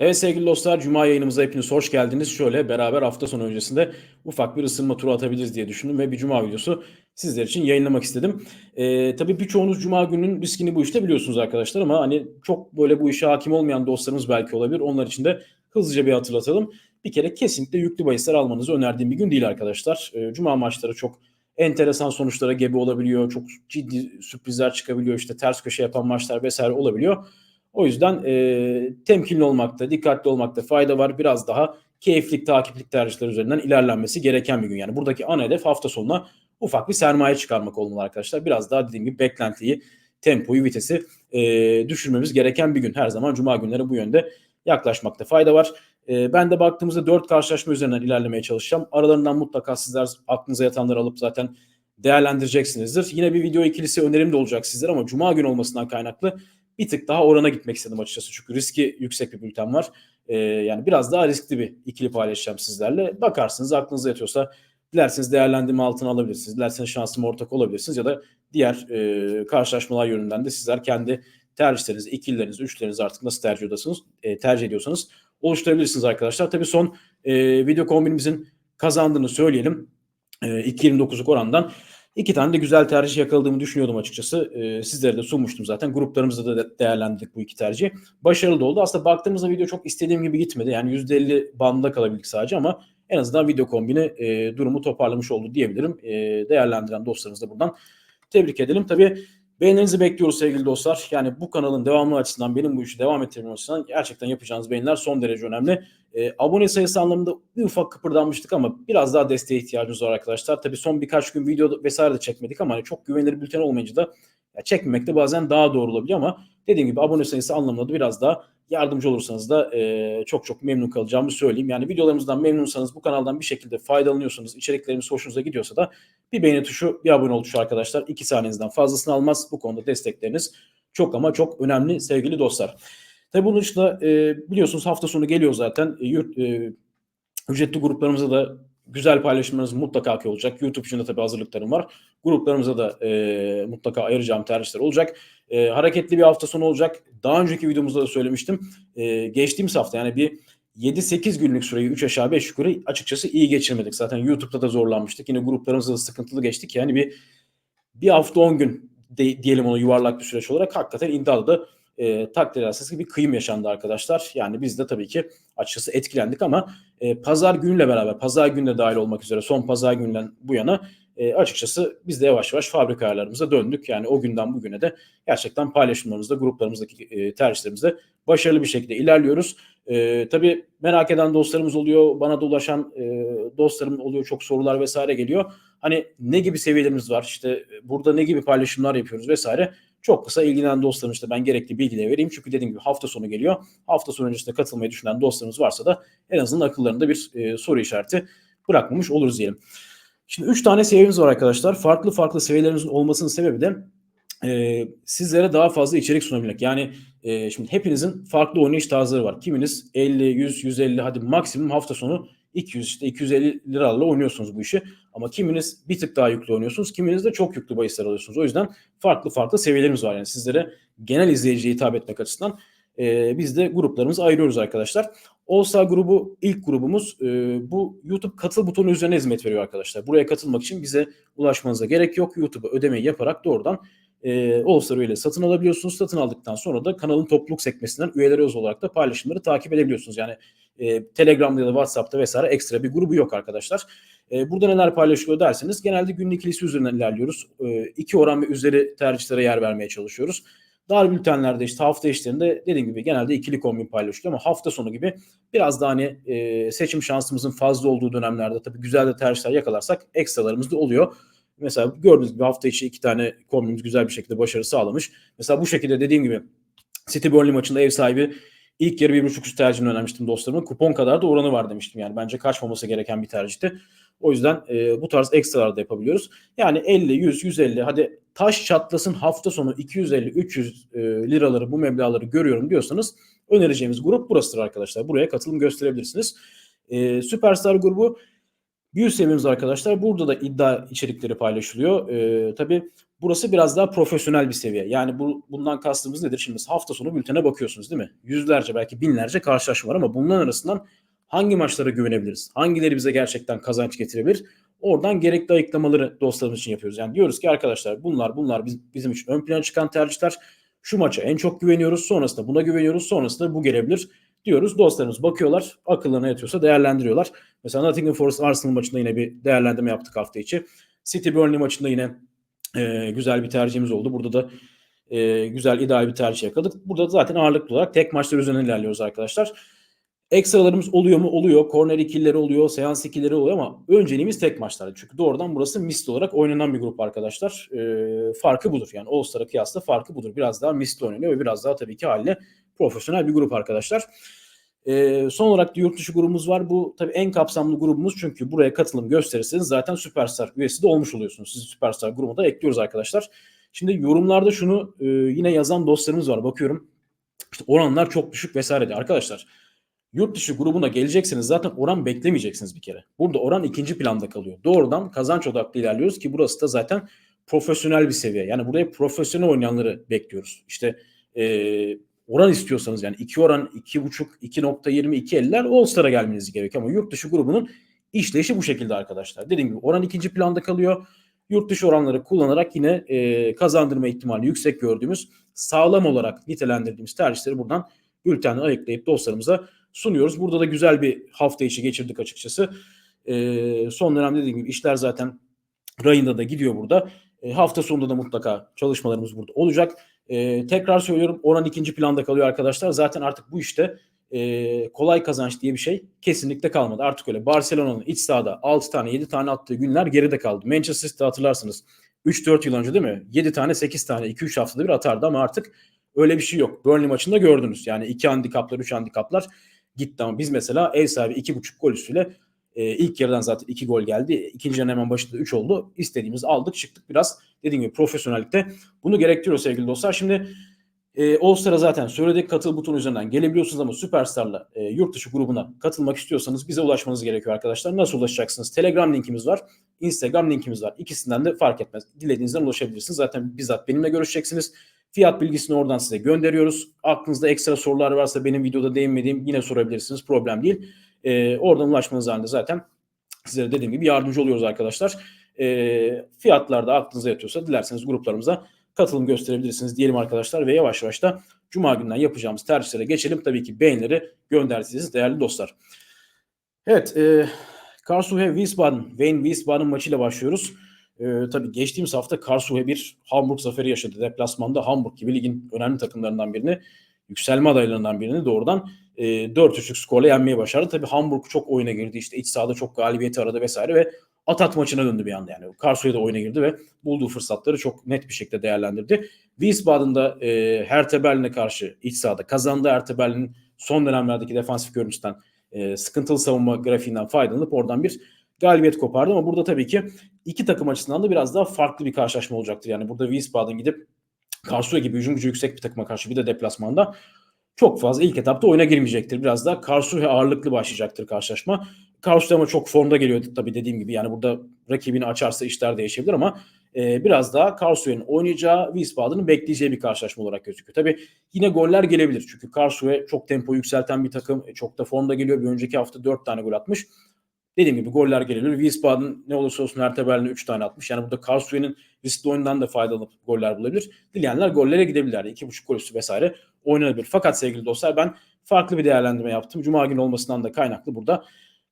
Evet sevgili dostlar Cuma yayınımıza hepiniz hoş geldiniz. Şöyle beraber hafta sonu öncesinde ufak bir ısınma turu atabiliriz diye düşündüm ve bir Cuma videosu sizler için yayınlamak istedim. Ee, tabii birçoğunuz Cuma gününün riskini bu işte biliyorsunuz arkadaşlar ama hani çok böyle bu işe hakim olmayan dostlarımız belki olabilir. Onlar için de hızlıca bir hatırlatalım. Bir kere kesinlikle yüklü bahisler almanızı önerdiğim bir gün değil arkadaşlar. Ee, Cuma maçları çok enteresan sonuçlara gebe olabiliyor. Çok ciddi sürprizler çıkabiliyor. İşte ters köşe yapan maçlar vesaire olabiliyor. O yüzden e, temkinli olmakta, dikkatli olmakta fayda var. Biraz daha keyiflik, takiplik tercihler üzerinden ilerlenmesi gereken bir gün. Yani buradaki ana hedef hafta sonuna ufak bir sermaye çıkarmak olmalı arkadaşlar. Biraz daha dediğim gibi beklentiyi, tempoyu, vitesi e, düşürmemiz gereken bir gün. Her zaman cuma günleri bu yönde yaklaşmakta fayda var. E, ben de baktığımızda 4 karşılaşma üzerinden ilerlemeye çalışacağım. Aralarından mutlaka sizler aklınıza yatanları alıp zaten değerlendireceksinizdir. Yine bir video ikilisi önerim de olacak sizlere ama cuma günü olmasından kaynaklı bir tık daha orana gitmek istedim açıkçası. Çünkü riski yüksek bir bülten var. Ee, yani biraz daha riskli bir ikili paylaşacağım sizlerle. Bakarsınız aklınıza yatıyorsa dilerseniz değerlendirme altına alabilirsiniz. Dilerseniz şansım ortak olabilirsiniz ya da diğer e, karşılaşmalar yönünden de sizler kendi tercihlerinizi, ikililerinizi, üçlerinizi artık nasıl tercih ediyorsanız, e, tercih ediyorsanız oluşturabilirsiniz arkadaşlar. Tabii son e, video kombinimizin kazandığını söyleyelim. E, 2.29'luk orandan İki tane de güzel tercih yakaladığımı düşünüyordum açıkçası. Ee, sizlere de sunmuştum zaten. Gruplarımızda da değerlendirdik bu iki tercihi. Başarılı da oldu. Aslında baktığımızda video çok istediğim gibi gitmedi. Yani %50 bandında kalabildik sadece ama en azından video kombini e, durumu toparlamış oldu diyebilirim. E, değerlendiren dostlarımız da buradan tebrik edelim. Tabii Beğenilerinizi bekliyoruz sevgili dostlar. Yani bu kanalın devamlı açısından benim bu işi devam ettirmem açısından gerçekten yapacağınız beğeniler son derece önemli. E, abone sayısı anlamında bir ufak kıpırdanmıştık ama biraz daha desteğe ihtiyacımız var arkadaşlar. Tabii son birkaç gün video vesaire de çekmedik ama hani çok güvenilir bülten olmayınca da ya çekmemek de bazen daha doğru olabiliyor ama dediğim gibi abone sayısı anlamında da biraz daha yardımcı olursanız da e, çok çok memnun kalacağımı söyleyeyim. Yani videolarımızdan memnunsanız bu kanaldan bir şekilde faydalanıyorsanız, içeriklerimiz hoşunuza gidiyorsa da bir beğeni tuşu, bir abone ol tuşu arkadaşlar. iki saniyenizden fazlasını almaz. Bu konuda destekleriniz çok ama çok önemli sevgili dostlar. Tabi bunun dışında e, biliyorsunuz hafta sonu geliyor zaten. E, yurt, e, ücretli gruplarımıza da güzel paylaşımlarınız mutlaka ki olacak. YouTube için de tabii hazırlıklarım var. Gruplarımıza da e, mutlaka ayıracağım tercihler olacak. E, hareketli bir hafta sonu olacak. Daha önceki videomuzda da söylemiştim. E, geçtiğimiz hafta yani bir 7-8 günlük süreyi 3 aşağı 5 yukarı açıkçası iyi geçirmedik. Zaten YouTube'da da zorlanmıştık. Yine gruplarımızda da sıkıntılı geçtik. Yani bir bir hafta 10 gün de, diyelim onu yuvarlak bir süreç olarak hakikaten iddialı da e, takdir ederseniz bir kıyım yaşandı arkadaşlar. Yani biz de tabii ki açıkçası etkilendik ama e, pazar günüyle beraber, pazar gününe dahil olmak üzere son pazar günden bu yana e, açıkçası biz de yavaş yavaş fabrika ayarlarımıza döndük. Yani o günden bugüne de gerçekten paylaşımlarımızda, gruplarımızdaki e, tercihlerimizde başarılı bir şekilde ilerliyoruz. E, tabii merak eden dostlarımız oluyor, bana da ulaşan e, dostlarım oluyor, çok sorular vesaire geliyor. Hani ne gibi seviyelerimiz var, işte burada ne gibi paylaşımlar yapıyoruz vesaire. Çok kısa ilgilenen dostlarım işte ben gerekli bilgileri vereyim. Çünkü dediğim gibi hafta sonu geliyor. Hafta sonu öncesinde katılmayı düşünen dostlarımız varsa da en azından akıllarında bir e, soru işareti bırakmamış oluruz diyelim. Şimdi 3 tane seviyemiz var arkadaşlar. Farklı farklı seviyelerimizin olmasının sebebi de e, sizlere daha fazla içerik sunabilmek. Yani e, şimdi hepinizin farklı oynayış tarzları var. Kiminiz 50, 100, 150 hadi maksimum hafta sonu 200 işte 250 liralarla oynuyorsunuz bu işi. Ama kiminiz bir tık daha yüklü oynuyorsunuz. Kiminiz de çok yüklü bahisler alıyorsunuz. O yüzden farklı farklı seviyelerimiz var. Yani sizlere genel izleyiciye hitap etmek açısından e, biz de gruplarımızı ayırıyoruz arkadaşlar. All grubu ilk grubumuz e, bu YouTube katıl butonu üzerine hizmet veriyor arkadaşlar. Buraya katılmak için bize ulaşmanıza gerek yok. YouTube'a ödemeyi yaparak doğrudan e, All Star üyeleri satın alabiliyorsunuz. Satın aldıktan sonra da kanalın topluluk sekmesinden üyeleri öz olarak da paylaşımları takip edebiliyorsunuz. Yani e, Telegram'da ya da WhatsApp'ta vesaire ekstra bir grubu yok arkadaşlar. E, burada neler paylaşılıyor derseniz genelde günlük liste üzerinden ilerliyoruz. E, iki oran ve üzeri tercihlere yer vermeye çalışıyoruz. Dar bültenlerde işte hafta işlerinde dediğim gibi genelde ikili kombin paylaşılıyor ama hafta sonu gibi biraz daha hani e, seçim şansımızın fazla olduğu dönemlerde tabii güzel de tercihler yakalarsak ekstralarımız da oluyor. Mesela gördüğünüz gibi hafta içi iki tane kombinimiz güzel bir şekilde başarı sağlamış. Mesela bu şekilde dediğim gibi City Burnley maçında ev sahibi ilk yarı bir buçuk üst tercihini önermiştim dostlarıma. Kupon kadar da oranı var demiştim yani. Bence kaçmaması gereken bir tercihti. O yüzden e, bu tarz ekstralar da yapabiliyoruz. Yani 50, 100, 150 hadi taş çatlasın hafta sonu 250, 300 e, liraları bu meblaları görüyorum diyorsanız önereceğimiz grup burasıdır arkadaşlar. Buraya katılım gösterebilirsiniz. E, Süperstar grubu 100 seviyemiz arkadaşlar. Burada da iddia içerikleri paylaşılıyor. E, tabii Burası biraz daha profesyonel bir seviye. Yani bu bundan kastımız nedir? Şimdi hafta sonu bültene bakıyorsunuz değil mi? Yüzlerce belki binlerce karşılaşma var ama bunların arasından hangi maçlara güvenebiliriz? Hangileri bize gerçekten kazanç getirebilir? Oradan gerekli ayıklamaları dostlarımız için yapıyoruz. Yani diyoruz ki arkadaşlar bunlar bunlar bizim için ön plana çıkan tercihler. Şu maça en çok güveniyoruz. Sonrasında buna güveniyoruz. Sonrasında bu gelebilir diyoruz. Dostlarımız bakıyorlar. Akıllarına yatıyorsa değerlendiriyorlar. Mesela Nottingham Forest Arsenal maçında yine bir değerlendirme yaptık hafta içi. City Burnley maçında yine e, güzel bir tercihimiz oldu. Burada da e, güzel ideal bir tercih yakaladık. Burada zaten ağırlıklı olarak tek maçlar üzerinden ilerliyoruz arkadaşlar. Ekstralarımız oluyor mu? Oluyor. Korner ikilileri oluyor. Seans ikilileri oluyor ama önceliğimiz tek maçlar. Çünkü doğrudan burası misli olarak oynanan bir grup arkadaşlar. E, farkı budur. Yani All Star'a kıyasla farkı budur. Biraz daha misli oynanıyor ve biraz daha tabii ki haliyle profesyonel bir grup arkadaşlar. E, son olarak da yurt dışı grubumuz var. Bu tabii en kapsamlı grubumuz çünkü buraya katılım gösterirseniz zaten Süperstar üyesi de olmuş oluyorsunuz. Sizi Süperstar grubuna da ekliyoruz arkadaşlar. Şimdi yorumlarda şunu e, yine yazan dostlarımız var. Bakıyorum işte oranlar çok düşük vesaire diye. Arkadaşlar yurt dışı grubuna gelecekseniz zaten oran beklemeyeceksiniz bir kere. Burada oran ikinci planda kalıyor. Doğrudan kazanç odaklı ilerliyoruz ki burası da zaten profesyonel bir seviye. Yani buraya profesyonel oynayanları bekliyoruz. İşte e, oran istiyorsanız yani 2 oran 2.5 2.22 eller All Star'a gelmeniz gerekiyor ama yurt dışı grubunun işleyişi bu şekilde arkadaşlar. Dediğim gibi oran ikinci planda kalıyor. Yurt dışı oranları kullanarak yine e, kazandırma ihtimali yüksek gördüğümüz sağlam olarak nitelendirdiğimiz tercihleri buradan bültenden ayıklayıp dostlarımıza sunuyoruz. Burada da güzel bir hafta içi geçirdik açıkçası. E, son dönemde dediğim gibi işler zaten rayında da gidiyor burada. E, hafta sonunda da mutlaka çalışmalarımız burada olacak. E, tekrar söylüyorum oran ikinci planda kalıyor arkadaşlar. Zaten artık bu işte e, kolay kazanç diye bir şey kesinlikle kalmadı. Artık öyle Barcelona'nın iç sahada 6 tane 7 tane attığı günler geride kaldı. Manchester City hatırlarsınız 3-4 yıl önce değil mi? 7 tane 8 tane 2-3 haftada bir atardı ama artık öyle bir şey yok. Burnley maçında gördünüz. Yani 2 handikaplar 3 handikaplar gitti ama biz mesela ev sahibi 2.5 gol üstüyle e, ilk yarıdan zaten 2 gol geldi. İkinci yarının hemen başında 3 oldu. İstediğimizi aldık çıktık biraz dediğim gibi profesyonellikte bunu gerektiriyor sevgili dostlar. Şimdi e, All zaten söyledik katıl butonu üzerinden gelebiliyorsunuz ama Süperstar'la e, yurt dışı grubuna katılmak istiyorsanız bize ulaşmanız gerekiyor arkadaşlar. Nasıl ulaşacaksınız? Telegram linkimiz var. Instagram linkimiz var. İkisinden de fark etmez. Dilediğinizden ulaşabilirsiniz. Zaten bizzat benimle görüşeceksiniz. Fiyat bilgisini oradan size gönderiyoruz. Aklınızda ekstra sorular varsa benim videoda değinmediğim yine sorabilirsiniz. Problem değil. E, oradan ulaşmanız halinde zaten size dediğim gibi yardımcı oluyoruz arkadaşlar. E, fiyatlar da aklınıza yatıyorsa dilerseniz gruplarımıza katılım gösterebilirsiniz diyelim arkadaşlar ve yavaş yavaş da Cuma günden yapacağımız tercihlere geçelim. Tabii ki beğenileri göndersiniz değerli dostlar. Evet, e, Karlsruhe Wiesbaden, Wayne Wiesbaden maçıyla başlıyoruz. E, tabii geçtiğimiz hafta Karlsruhe bir Hamburg zaferi yaşadı. Deplasmanda Hamburg gibi ligin önemli takımlarından birini, yükselme adaylarından birini doğrudan e, 4-3'lük skorla yenmeyi başardı. Tabii Hamburg çok oyuna girdi. İşte iç sahada çok galibiyeti aradı vesaire ve Atat maçına döndü bir anda yani. Karsu'ya oyuna girdi ve bulduğu fırsatları çok net bir şekilde değerlendirdi. Wiesbaden'da e, Hertha Berlin'e karşı iç sahada kazandı. Hertha Berlin'in son dönemlerdeki defansif görünüşten e, sıkıntılı savunma grafiğinden faydalanıp oradan bir galibiyet kopardı ama burada tabii ki iki takım açısından da biraz daha farklı bir karşılaşma olacaktır. Yani burada Wiesbaden gidip Karsuya gibi hücum gücü yüksek bir takıma karşı bir de deplasmanda çok fazla ilk etapta oyuna girmeyecektir. Biraz daha Karsuhe ağırlıklı başlayacaktır karşılaşma. Karsuhe ama çok formda geliyor tabii dediğim gibi. Yani burada rakibini açarsa işler değişebilir ama e, biraz daha Karsuhe'nin oynayacağı Wiesbaden'ın bekleyeceği bir karşılaşma olarak gözüküyor. Tabii yine goller gelebilir. Çünkü Karsuhe çok tempo yükselten bir takım. E, çok da formda geliyor. Bir önceki hafta 4 tane gol atmış. Dediğim gibi goller gelebilir. Wiesbaden ne olursa olsun Hertha Berlin'e 3 tane atmış. Yani burada Karlsruhe'nin riskli oyundan da faydalanıp goller bulabilir. Dileyenler gollere gidebilirler. 2.5 gol üstü vesaire oynanabilir. Fakat sevgili dostlar ben farklı bir değerlendirme yaptım. Cuma günü olmasından da kaynaklı burada.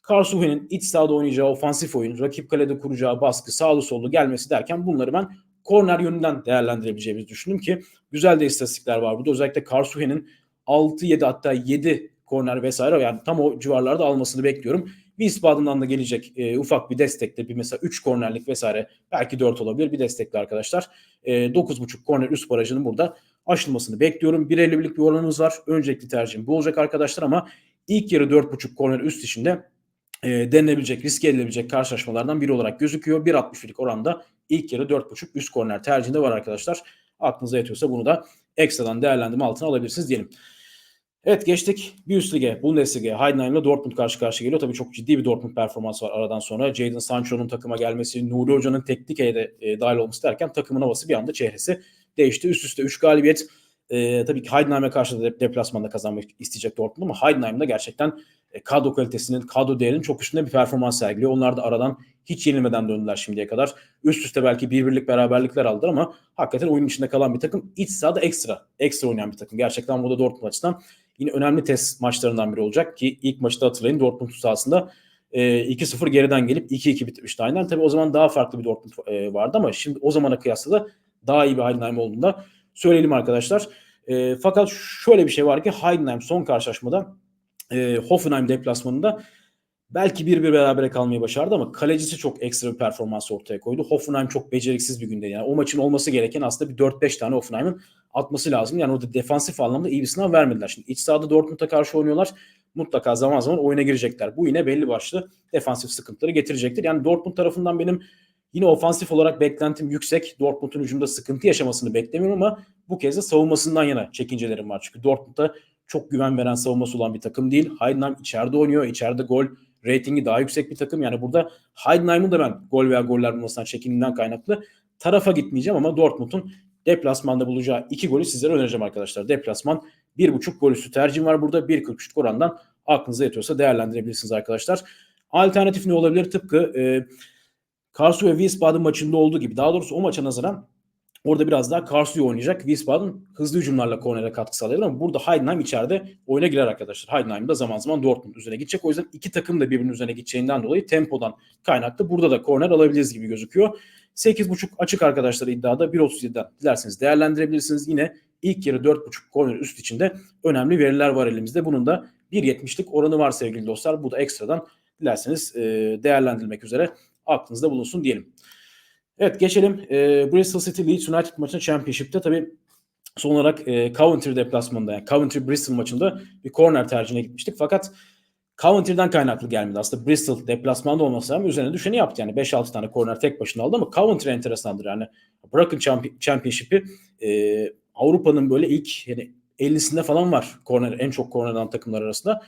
Karlsruhe'nin iç sahada oynayacağı ofansif oyun, rakip kalede kuracağı baskı, sağlı sollu gelmesi derken bunları ben korner yönünden değerlendirebileceğimizi düşündüm ki güzel de istatistikler var burada. Özellikle Karlsruhe'nin 6-7 hatta 7 korner vesaire yani tam o civarlarda almasını bekliyorum. Wiesbaden'dan da gelecek e, ufak bir destekle bir mesela 3 kornerlik vesaire belki 4 olabilir bir destekle arkadaşlar. E, 9.5 korner üst barajının burada aşılmasını bekliyorum. 1.51'lik bir oranımız var. Öncelikli tercihim bu olacak arkadaşlar ama ilk yarı 4.5 korner üst içinde e, denilebilecek, riske edilebilecek karşılaşmalardan biri olarak gözüküyor. 1.61'lik oranda ilk yarı 4.5 üst korner tercihinde var arkadaşlar. Aklınıza yatıyorsa bunu da ekstradan değerlendirme altına alabilirsiniz diyelim. Evet geçtik bir üst lige. Bundesliga. Heidenheim ile Dortmund karşı karşıya geliyor. Tabii çok ciddi bir Dortmund performansı var aradan sonra. Jadon Sancho'nun takıma gelmesi, Nuri Hoca'nın teknik heyete e, dahil olması derken takımın havası bir anda çehresi değişti. Üst üste 3 galibiyet. E, tabii ki Heidenheim'e karşı da deplasmanda kazanmak isteyecek Dortmund ama Heidenheim'da gerçekten e, kadro kalitesinin, kadro değerinin çok üstünde bir performans sergiliyor. Onlar da aradan hiç yenilmeden döndüler şimdiye kadar. Üst üste belki bir birlik beraberlikler aldılar ama hakikaten oyun içinde kalan bir takım. İç sahada ekstra, ekstra oynayan bir takım. Gerçekten bu da Dortmund açısından yine önemli test maçlarından biri olacak ki ilk maçı da hatırlayın Dortmund sahasında e, 2-0 geriden gelip 2-2 bitmişti aynen. Tabii o zaman daha farklı bir Dortmund e, vardı ama şimdi o zamana kıyasla da daha iyi bir Heidenheim olduğunu da söyleyelim arkadaşlar. E, fakat şöyle bir şey var ki Heidenheim son karşılaşmada e, Hoffenheim deplasmanında belki bir bir berabere kalmayı başardı ama kalecisi çok ekstra bir performans ortaya koydu. Hoffenheim çok beceriksiz bir günde. Yani o maçın olması gereken aslında bir 4-5 tane Hoffenheim'in atması lazım. Yani orada defansif anlamda iyi bir sınav vermediler. Şimdi iç sahada Dortmund'a karşı oynuyorlar. Mutlaka zaman zaman oyuna girecekler. Bu yine belli başlı defansif sıkıntıları getirecektir. Yani Dortmund tarafından benim yine ofansif olarak beklentim yüksek. Dortmund'un hücumda sıkıntı yaşamasını beklemiyorum ama bu kez de savunmasından yana çekincelerim var. Çünkü Dortmund'da çok güven veren savunması olan bir takım değil. Heidenheim içeride oynuyor. İçeride gol ratingi daha yüksek bir takım. Yani burada Heidenheim'ın da ben gol veya goller bulmasından çekindiğinden kaynaklı tarafa gitmeyeceğim ama Dortmund'un deplasmanda bulacağı iki golü sizlere önereceğim arkadaşlar. Deplasman 1.5 gol üstü tercihim var burada. 1.43 orandan aklınıza yatıyorsa değerlendirebilirsiniz arkadaşlar. Alternatif ne olabilir? Tıpkı e, Karsu ve Wiesbaden maçında olduğu gibi. Daha doğrusu o maça nazaran Orada biraz daha Karsu'yu oynayacak. Wiesbaden hızlı hücumlarla kornere katkı sağlayabilir ama burada Heidenheim içeride oyuna girer arkadaşlar. Heidenheim da zaman zaman Dortmund üzerine gidecek. O yüzden iki takım da birbirinin üzerine gideceğinden dolayı tempodan kaynaklı burada da korner alabiliriz gibi gözüküyor. 8.5 açık arkadaşlar iddiada 1.37'den dilerseniz değerlendirebilirsiniz. Yine ilk yarı 4.5 korner üst içinde önemli veriler var elimizde. Bunun da 1.70'lik oranı var sevgili dostlar. Bu da ekstradan dilerseniz değerlendirilmek üzere aklınızda bulunsun diyelim. Evet geçelim. E, Bristol City Leeds United maçına Championship'te tabii son olarak e, Coventry deplasmanında yani Coventry Bristol maçında bir corner tercihine gitmiştik. Fakat Coventry'den kaynaklı gelmedi. Aslında Bristol deplasmanda olması rağmen üzerine düşeni yaptı. Yani 5-6 tane corner tek başına aldı ama Coventry enteresandır. Yani bırakın Championship'i e, Avrupa'nın böyle ilk yani 50'sinde falan var corner en çok cornerdan takımlar arasında.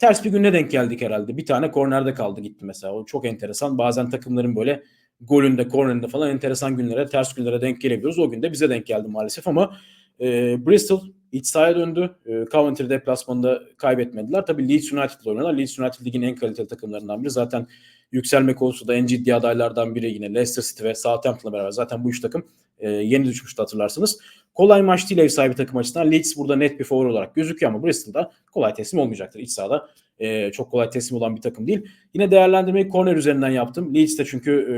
Ters bir güne denk geldik herhalde. Bir tane cornerde kaldı gitti mesela. O çok enteresan. Bazen takımların böyle golünde, kornerinde falan enteresan günlere, ters günlere denk gelebiliyoruz. O gün de bize denk geldi maalesef ama e, Bristol iç sahaya döndü. E, Coventry deplasmanında kaybetmediler. Tabii Leeds United'la oynadılar. Leeds United ligin en kaliteli takımlarından biri. Zaten yükselme konusu da en ciddi adaylardan biri yine Leicester City ve Southampton'la beraber. Zaten bu üç takım e, yeni düşmüştü hatırlarsınız. Kolay maç değil ev sahibi takım açısından. Leeds burada net bir favori olarak gözüküyor ama Bristol'da kolay teslim olmayacaktır iç sahada e, çok kolay teslim olan bir takım değil. Yine değerlendirmeyi korner üzerinden yaptım. Leeds de çünkü e,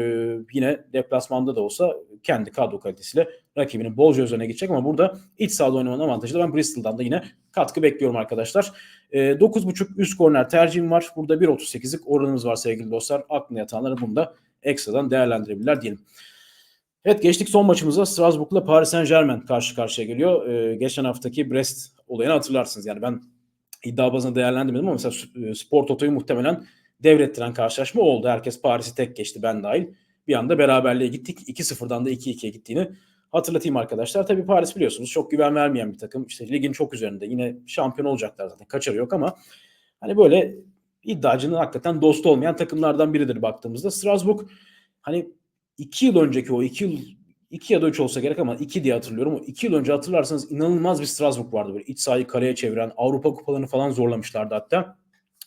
yine deplasmanda da olsa kendi kadro kalitesiyle rakibinin bolca üzerine gidecek ama burada iç sahada oynamanın avantajı da ben Bristol'dan da yine katkı bekliyorum arkadaşlar. E, 9.5 üst korner tercihim var. Burada 1.38'lik oranımız var sevgili dostlar. Aklına yatanları bunu da ekstradan değerlendirebilirler diyelim. Evet geçtik son maçımıza. Strasbourg'la Paris Saint Germain karşı karşıya geliyor. Ee, geçen haftaki Brest olayını hatırlarsınız. Yani ben iddia bazında değerlendirmedim ama mesela e, Spor Toto'yu muhtemelen devrettiren karşılaşma oldu. Herkes Paris'i tek geçti ben dahil. Bir anda beraberliğe gittik. 2-0'dan da 2-2'ye gittiğini hatırlatayım arkadaşlar. Tabii Paris biliyorsunuz çok güven vermeyen bir takım. İşte ligin çok üzerinde. Yine şampiyon olacaklar zaten. Kaçarı yok ama hani böyle iddiacının hakikaten dostu olmayan takımlardan biridir baktığımızda. Strasbourg hani iki yıl önceki o iki yıl 2 ya da 3 olsa gerek ama 2 diye hatırlıyorum. O 2 yıl önce hatırlarsanız inanılmaz bir Strasbourg vardı böyle iç sahayı kareye çeviren Avrupa kupalarını falan zorlamışlardı hatta.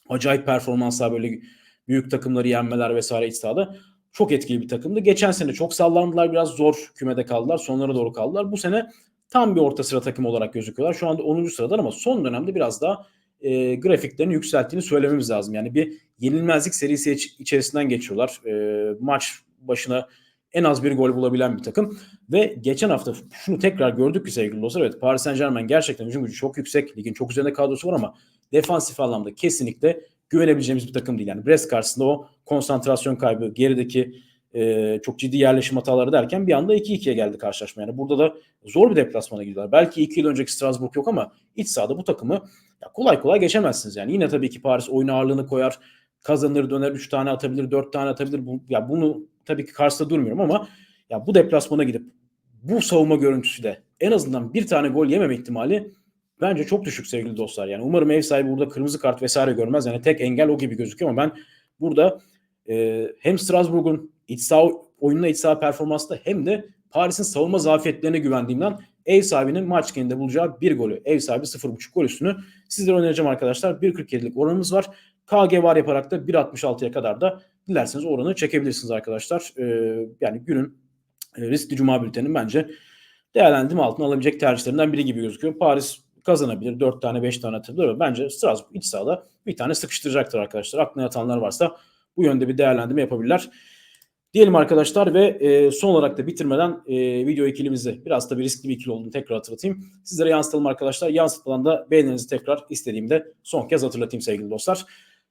Acayip performanslar böyle büyük takımları yenmeler vesaire iç sahada. Çok etkili bir takımdı. Geçen sene çok sallandılar biraz zor kümede kaldılar. Sonlara doğru kaldılar. Bu sene tam bir orta sıra takım olarak gözüküyorlar. Şu anda 10. sıradan ama son dönemde biraz daha e, grafiklerini yükselttiğini söylememiz lazım. Yani bir yenilmezlik serisi içerisinden geçiyorlar. E, maç başına en az bir gol bulabilen bir takım. Ve geçen hafta şunu tekrar gördük ki sevgili dostlar. Evet Paris Saint Germain gerçekten hücum gücü çok yüksek. Ligin çok üzerinde kadrosu var ama defansif anlamda kesinlikle güvenebileceğimiz bir takım değil. Yani Brest karşısında o konsantrasyon kaybı, gerideki e, çok ciddi yerleşim hataları derken bir anda 2-2'ye geldi karşılaşma. Yani burada da zor bir deplasmana gidiyorlar. Belki 2 yıl önceki Strasbourg yok ama iç sahada bu takımı ya kolay kolay geçemezsiniz. Yani yine tabii ki Paris oyun ağırlığını koyar, kazanır, döner 3 tane atabilir, 4 tane atabilir. Bu, ya bunu tabii ki karşısında durmuyorum ama ya bu deplasmana gidip bu savunma görüntüsü de en azından bir tane gol yememe ihtimali bence çok düşük sevgili dostlar. Yani umarım ev sahibi burada kırmızı kart vesaire görmez. Yani tek engel o gibi gözüküyor ama ben burada e, hem Strasbourg'un iç saha oyununa iç saha performansında hem de Paris'in savunma zafiyetlerine güvendiğimden ev sahibinin maç genelinde bulacağı bir golü. Ev sahibi 0.5 gol üstünü sizlere önereceğim arkadaşlar. 1.47'lik oranımız var. KG var yaparak da 1.66'ya kadar da dilerseniz oranı çekebilirsiniz arkadaşlar. Ee, yani günün e, riskli cuma bülteninin bence değerlendirme altına alabilecek tercihlerinden biri gibi gözüküyor. Paris kazanabilir. 4 tane 5 tane atabilir bence Strasbourg iç sahada bir tane sıkıştıracaktır arkadaşlar. Aklına yatanlar varsa bu yönde bir değerlendirme yapabilirler. Diyelim arkadaşlar ve e, son olarak da bitirmeden e, video ikilimizi biraz da bir riskli bir ikili olduğunu tekrar hatırlatayım. Sizlere yansıtalım arkadaşlar. Yansıtılan da beğenilerinizi tekrar istediğimde son kez hatırlatayım sevgili dostlar.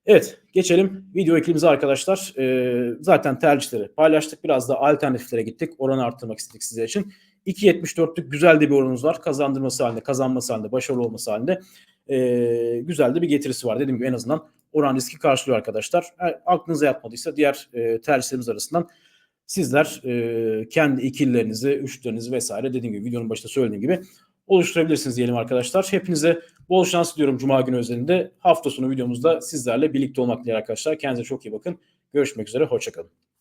Evet geçelim video ikilimize arkadaşlar. E, zaten tercihleri paylaştık. Biraz da alternatiflere gittik. Oranı arttırmak istedik sizler için. 2.74'lük güzel de bir oranımız var. Kazandırması halinde, kazanması halinde, başarılı olması halinde e, güzel de bir getirisi var. Dediğim gibi en azından oran riski karşılıyor arkadaşlar. E, aklınıza yatmadıysa diğer e, tercihlerimiz arasından sizler e, kendi ikililerinizi, üçlerinizi vesaire dediğim gibi videonun başında söylediğim gibi oluşturabilirsiniz diyelim arkadaşlar. Hepinize bol şans diliyorum Cuma günü özelinde. Hafta sonu videomuzda sizlerle birlikte olmak dileğiyle arkadaşlar. Kendinize çok iyi bakın. Görüşmek üzere. Hoşçakalın.